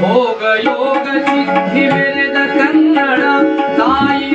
ಭೋಗ ಯೋಗ ಸಿದ್ಧಿ ಬೆಳೆದ ಕನ್ನಡ ತಾಯಿ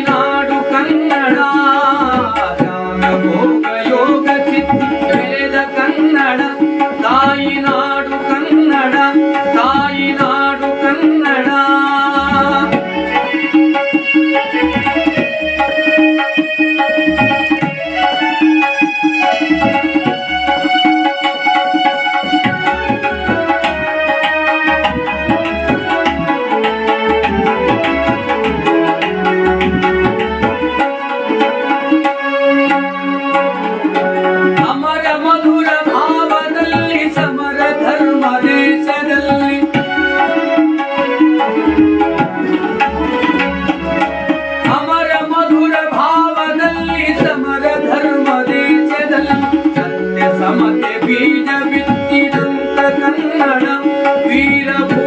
Mira, mira.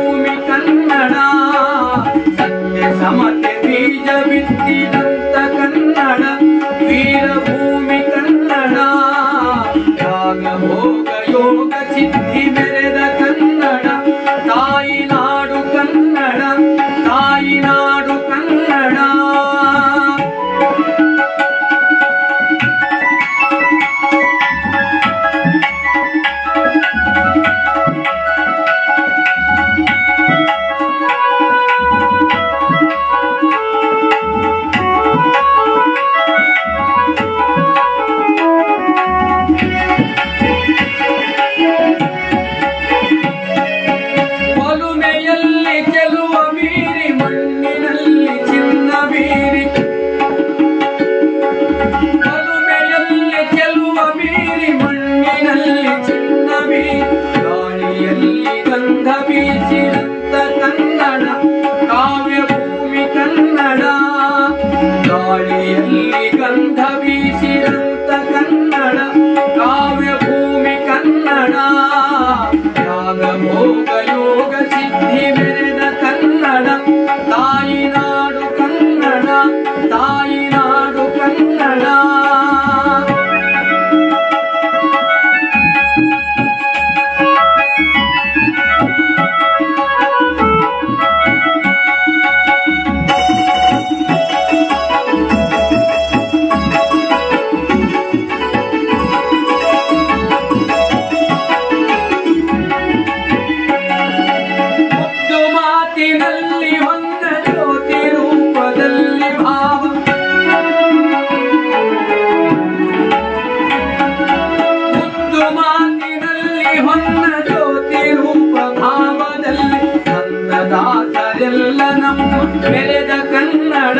ಬ್ರಹ್ಮಣ್ಣ ಜ್ಯೋತಿ ರೂಪ ಭಾವದಲ್ಲಿ ನನ್ನ ದಾಸರೆಲ್ಲ ನಮ್ಮ ಬೆಳೆದ ಕನ್ನಡ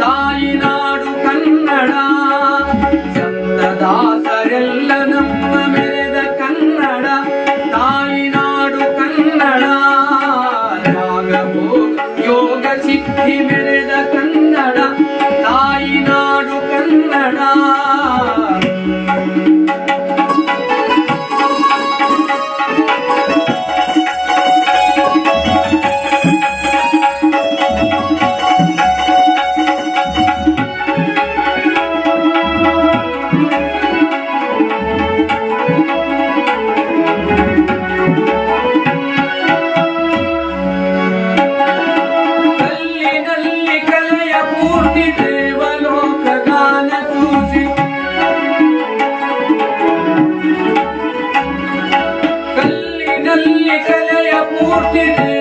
ತಾಯಿ ನಾಡು ಕನ್ನಡ ಚಂದ ದಾಸರೆಲ್ಲ ನಮ್ಮ ಮೆರೆದ ಕನ್ನಡ ತಾಯಿ ನಾಡು ಕನ್ನಡ ರಾಗವೋ ಯೋಗ ಸಿದ್ಧಿ ಮೆರೆದ ಕನ್ನಡ ತಾಯಿ ನಾಡು ಕನ್ನಡ You.